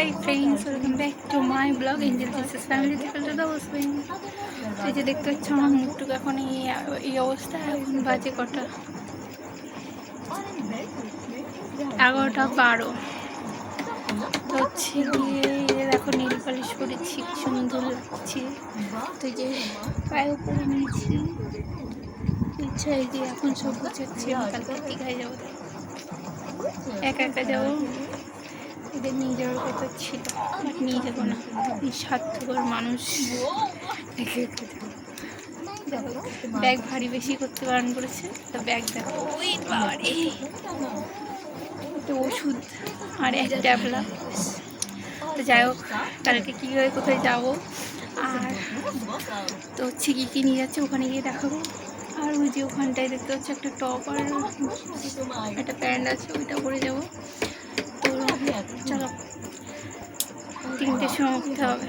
Hi friends welcome back to my blog angel Jesus family থেকে তো অবশ্যই এই যে দেখতে পাচ্ছ, আমার মুখটুকু এখন এই অবস্থা। এখন বাজে কটা? এগারোটা বারো। তো হচ্ছে গিয়ে দেখো, নীল পালিশ করেছি সুন্দর লাগছে। তো যে পায়ে উপরে নিয়েছি ইচ্ছা এই যে এখন সব গুছাচ্ছি, আমি কালকে দীঘায় যাব। একা একা যাব। এদের নিয়ে যাওয়ার কথা ছিল। বাট নিয়ে যাব না এই স্বার্থপর মানুষ। ব্যাগ ভারী বেশি করতে বারণ করেছে। তো ব্যাগ দেখো। তো ওষুধ আর এক ট্যাবলা তো যাই হোক, কালকে কীভাবে কোথায় যাব? আর তো হচ্ছে কী কী নিয়ে যাচ্ছে ওখানে গিয়ে দেখাবো। আর ওই যে ওখানটায় দেখতে হচ্ছে একটা টপ আর একটা প্যান্ট আছে, ওইটা পরে যাব। তো তিনটের সময় উঠতে হবে।